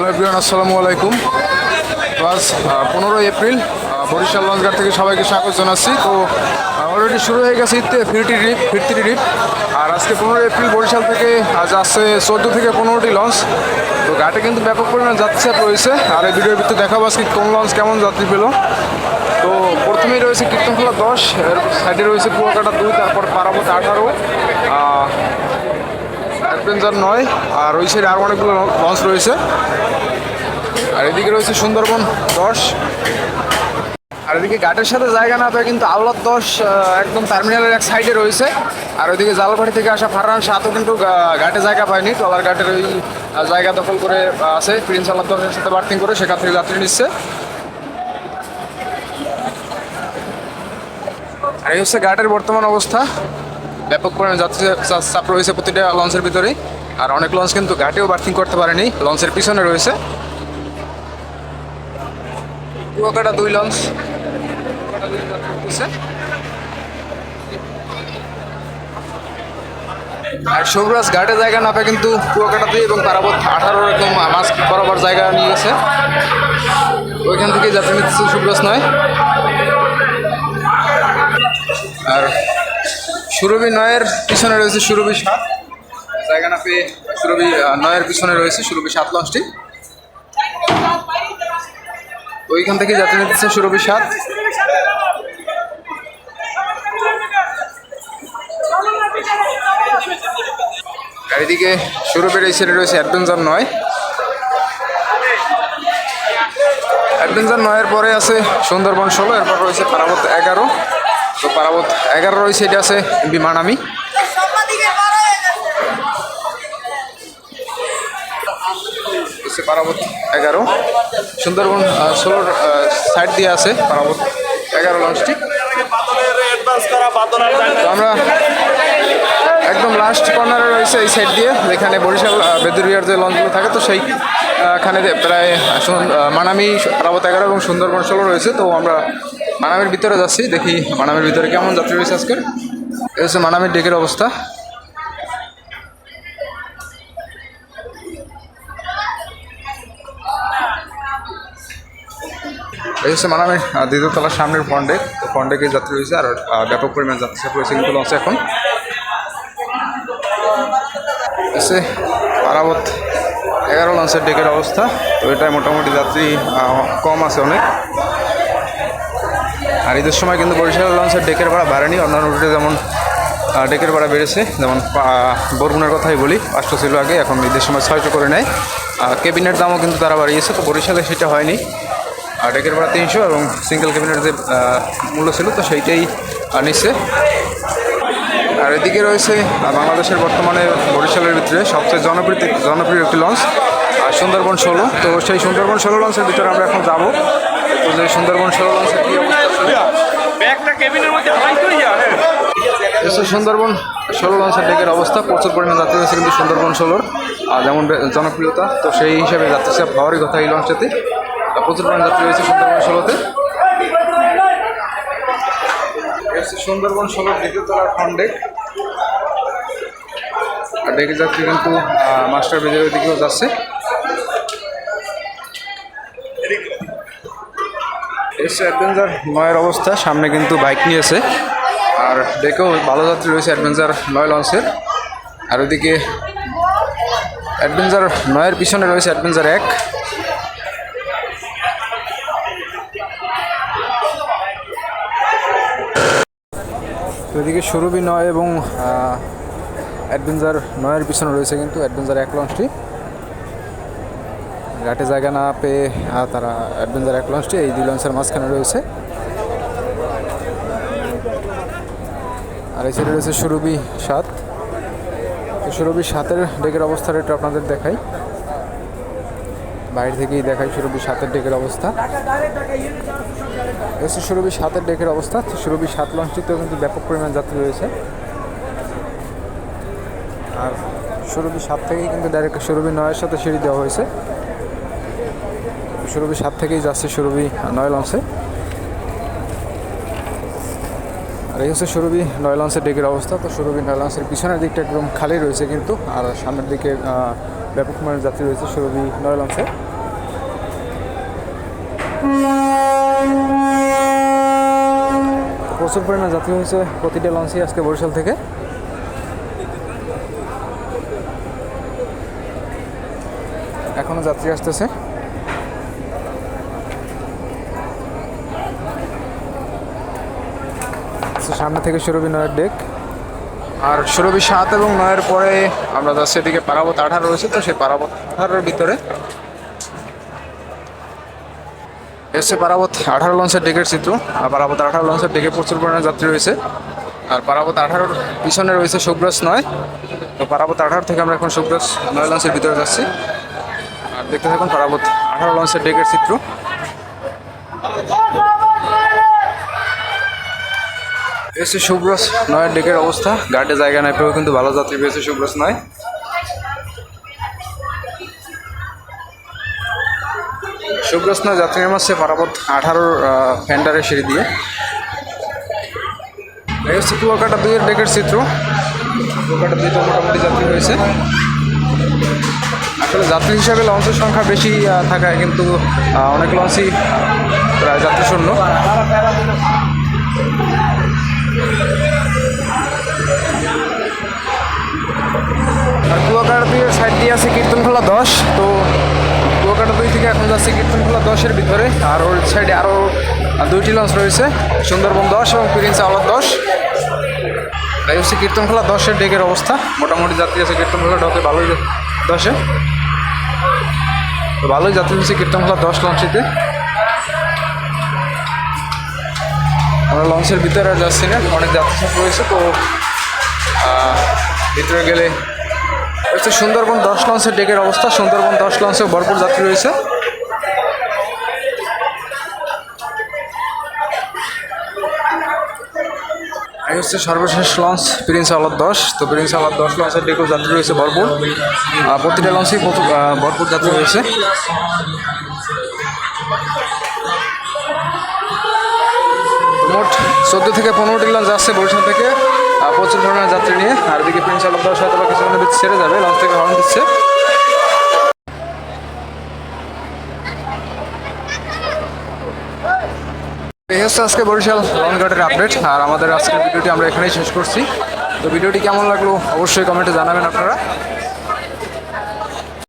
Hello everyone, আসসালামু আলাইকুম। আজ পনেরোই এপ্রিল বরিশাল লঞ্চঘাট থেকে সবাইকে স্বাগত জানাচ্ছি। তো অলরেডি শুরু হয়ে গেছে ঈদতে ফিরতি ট্রিপ ফিরতি ট্রিপ আর আজকে পনেরোই এপ্রিল বরিশাল থেকে, আজ আসছে চোদ্দ থেকে পনেরোটি লঞ্চ। তো ঘাটে কিন্তু ব্যাপক পরিমাণে যাত্রী চাপ রয়েছে। আর এই ভিডিওর ভিতরে দেখাবো আজকে কোন লঞ্চ কেমন যাত্রী পেল। তো প্রথমেই রয়েছে কীর্তনখোলা দশ, এর সাইডে রয়েছে কুয়াকাটা দুই, তারপর পারাবত আঠারো। অ্যাডভেঞ্চার নয়, আর ওই সাইডে আরও অনেকগুলো লঞ্চ রয়েছে। আর এদিকে রয়েছে সুন্দরবন দশ। আর এদিকে ঘাটের সাথে জায়গা না পেয়ে কিন্তু আওলাদ দশ একদম টার্মিনালের এক সাইডে রয়েছে। আর ওইদিকে জালবাড়ি থেকে আসা ফারহান, সাতও কিন্তু ঘাটে জায়গা পায়নি। টলার ঘাটের ওই জায়গা দখল করে আছে। প্রিন্স আল্লাহ দশের সাথে বার্থিং করে সেখান থেকে যাত্রী নিচ্ছে। আর এই হচ্ছে ঘাটের বর্তমান অবস্থা। ব্যাপক পরিমাণে যাত্রী চাপ রয়েছে প্রতিটা লঞ্চের ভিতরেই। আর অনেক লঞ্চ কিন্তু ঘাটেও বার্থিং করতে পারেনি লঞ্চের পিছনে রয়েছে। কুয়াকাটা দুই লঞ্চ। আর সবরাজ ঘাটে জায়গা না পেয়ে কিন্তু কুয়াকাটাতে এবং তারাবত আঠারো একদম মাছ বরাবর জায়গা নিয়ে গেছে। ওইখান থেকে যাত্রী নিচ্ছে সুব্রাজ নয়। আর সুরভি নয়ের পিছনে রয়েছে সুরভি সাত। জায়গা না পেয়ে সুরভি নয়ের পিছনে রয়েছে সুরভি সাত লঞ্চটি। ওইখান থেকে যাত্রী নিতেছে সুরভি সাত। আর এদিকে সুরভির এই সাইডে রয়েছে অ্যাডভেঞ্চার নয়। অ্যাডভেঞ্চার নয়ের পরে আছে সুন্দরবন ষোলো, এরপর রয়েছে পারাবত এগারো। তো পারাবত এগারো রয়েছে এটা আছে বিমানামি হচ্ছে পারাবত এগারো। সুন্দরবন ষোলোর সাইড দিয়ে আছে পারাবত এগারো লঞ্চটি আমরা একদম লাস্ট কর্নারে রয়েছে এই সাইড দিয়ে যেখানে বরিশাল বেদুরিয়ার যে লঞ্চগুলো থাকে তো সেই আহ, খানে যে প্রায় মানামি পারাবত এগারো এবং সুন্দরবন ষোলো রয়েছে। তো আমরা মানামির ভিতরে যাচ্ছি দেখি মানামির ভিতরে কেমন যাত্রী রয়েছে আজকের। এই হচ্ছে মানামির ডেকের অবস্থা। এই হচ্ছে মানামের আহ, দ্বিতীয় তলার সামনের ফন্ডেক তো ফন্ডেকে যাত্রী রয়েছে আর ব্যাপক পরিমাণ যাত্রী চাপ রয়েছে কিন্তু লঞ্চে এখন। এসে পারাবত এগারো লঞ্চের ডেকের অবস্থা। তো এটায় মোটামুটি যাত্রী কম আছে অনেক। আর ঈদের সময় কিন্তু বরিশাল লঞ্চের ডেকের ভাড়া বাড়েনি। অন্যান্য রুটে যেমন ডেকের ভাড়া বেড়েছে, যেমন বরগুনার কথাই বলি পাঁচশো ছিল আগে, এখন ঈদের সময় ছয়শো করে নেয়। আর কেবিনের দামও কিন্তু তারা বাড়িয়েছে, তো বরিশালে সেটা হয়নি। আর ডেকের ভাড়া তিনশো এবং সিঙ্গেল কেবিনের যে মূল্য ছিল, তো সেইটাই নিচ্ছে আর এদিকে রয়েছে বাংলাদেশের বর্তমানে বরিশালের ভিতরে সবচেয়ে জনপ্রিয় জনপ্রিয় একটি লঞ্চ আর সুন্দরবন ষোলো। তো সেই সুন্দরবন ষোলো লঞ্চের ভিতরে আমরা এখন যাব। তো সুন্দরবন ষোলো লঞ্চের কী অবস্থা? হ্যাঁ। এসে সুন্দরবন, ষোলো লঞ্চের ডেকের অবস্থা। প্রচুর পরিমাণ যাত্রী আছে কিন্তু সুন্দরবন ষোলোর। যেমন জনপ্রিয়তা, তো সেই হিসাবে যাত্রী চাপ হওয়ারই কথা এই লঞ্চেতে আর প্রচুর পরিমাণ যাত্রী রয়েছে সুন্দরবন ষোলোতে। সুন্দরবন ষোলোর দ্বিতীয় তলার ফ্রন্ট ডেক আর ডেকের যাত্রী কিন্তু মাস্টার ব্রিজের দিকেও যাচ্ছে। এসে অ্যাডভেঞ্চার, নয়ের অবস্থা, সামনে কিন্তু বাইক নিয়েছে আর ডেকেও ভালো যাত্রী রয়েছে অ্যাডভেঞ্চার, নয় লঞ্চের। আর ওইদিকে অ্যাডভেঞ্চার, নয়ের পিছনে রয়েছে অ্যাডভেঞ্চার এক। এদিকে সুরভি নয় এবং অ্যাডভেঞ্চার নয়ের পিছনে রয়েছে কিন্তু অ্যাডভেঞ্চার এক লঞ্চটি। ঘাটে জায়গা না পেয়ে তারা অ্যাডভেঞ্চার এক লঞ্চটি এই দুই লঞ্চের মাঝখানে রয়েছে। আর এই সাইডে রয়েছে সুরভি সাত। সুরভি সাতের ডেকের অবস্থাটা একটু আপনাদের দেখাই। বাইরে থেকেই দেখাই সুরভি সাতের ডেকের অবস্থা। এসে সুরভি সাতের ডেকের অবস্থা। সুরভি সাত লঞ্চটিতেও কিন্তু ব্যাপক পরিমাণ যাত্রী রয়েছে। আর সুরভি সাত থেকেই কিন্তু ডাইরেক্ট সুরভি নয়ের সাথে সিঁড়ি দেওয়া হয়েছে। সুরভি সাত থেকেই যাচ্ছে সুরভি নয় লঞ্চে আর এই হচ্ছে সুরভি নয় লঞ্চের ডেকের অবস্থা। তো সুরভি নয় লঞ্চের পিছনের দিকটা একদম খালি রয়েছে কিন্তু, আর সামনের দিকে ব্যাপক পরিমাণে যাত্রী রয়েছে সুরভি নয় লঞ্চে প্রচুর পরিমাণে যাত্রী হয়েছে প্রতিটা লঞ্চই আজকে বরিশাল থেকে। এখনও যাত্রী আসতেছে। তো সামনে থেকে সুরভি নয়ের ডেক আর সুরভি সাত এবং নয়ের পরে আমরা যাচ্ছি এদিকে পারাবত আঠারো রয়েছে তো সেই পারাবত আঠারোর ভিতরে। এসে পারাবত আঠারো লঞ্চের ডেকের চিত্র আর পারাবত আঠারো লঞ্চের ডেকে প্রচুর পরিমাণে যাত্রী রয়েছে। আর পারাবত আঠারোর পিছনে রয়েছে সুব্রস নয়। তো পারাবত আঠারো থেকে আমরা এখন সুব্রস নয় লঞ্চের ভিতরে যাচ্ছি। আর দেখতে থাকুন পারাবত আঠারো লঞ্চের ডেকের চিত্র এসে সুব্রস নয়ের ডেকের অবস্থা। গার্ডে জায়গা নাই, পেয়েও কিন্তু ভালো যাত্রী পেয়েছে সুব্রস নয়। সুব্রস নয় যাত্রী নামাচ্ছে পারাবত আঠারোর ফ্যান্ডারের সিঁড়ি দিয়ে। এই হচ্ছে কুয়াকাটা দুইয়ের ডেকের চিত্র। কুয়াকাটা দুই তো মোটামুটি যাত্রী হয়েছে আসলে যাত্রী হিসাবে লঞ্চের সংখ্যা বেশি থাকায় কিন্তু অনেক লঞ্চই প্রায় যাত্রী শূন্য আর কুয়াকাটা দুইয়ের সাইড দিয়ে আছে কীর্তনখোলা দশ। তো কুয়াকাটা দুই থেকে এখন যাচ্ছে কীর্তনখোলা দশের ভিতরে। আর ওর সাইডে আরও দুইটি লঞ্চ রয়েছে, সুন্দরবন দশ এবং প্রিন্স আওয়ার দশ। তাই হচ্ছে কীর্তনখোলা দশের ডেকের অবস্থা। মোটামুটি যাত্রী আছে কীর্তনখোলা ডকে ভালোই দশে। তো ভালোই যাত্রী হচ্ছে কীর্তনখোলা দশ লঞ্চিতে আমরা লঞ্চের ভিতরে আর যাচ্ছি না, অনেক যাত্রী রয়েছে, তো ভিতরে গেলে হচ্ছে সুন্দরবন দশ লঞ্চের ডেকের অবস্থা। সুন্দরবন দশ লঞ্চে ভরপুর যাত্রী রয়েছে। এই হচ্ছে সর্বশেষ লঞ্চ প্রিন্স আলাদ দশ। তো প্রিন্স আলাদ দশ লঞ্চের ডেকেও যাত্রী রয়েছে ভরপুর। প্রতিটা লঞ্চেই ভরপুর যাত্রী রয়েছে। মোট চোদ্দ থেকে পনেরোটি লঞ্চ আসছে বরিশাল থেকে। প্রচুর ধরনের যাত্রী নিয়ে আর এদিকে প্রিন্স আলম দাস হয়তো কিছুক্ষণের ভিতরে ছেড়ে যাবে, লঞ্চ থেকে হর্ন দিচ্ছে। এই হচ্ছে আজকে বরিশাল লং গার্ডের আপডেট, আর আমাদের আজকের ভিডিওটি আমরা এখানেই শেষ করছি। তো ভিডিওটি কেমন লাগল অবশ্যই কমেন্টে জানাবেন আপনারা।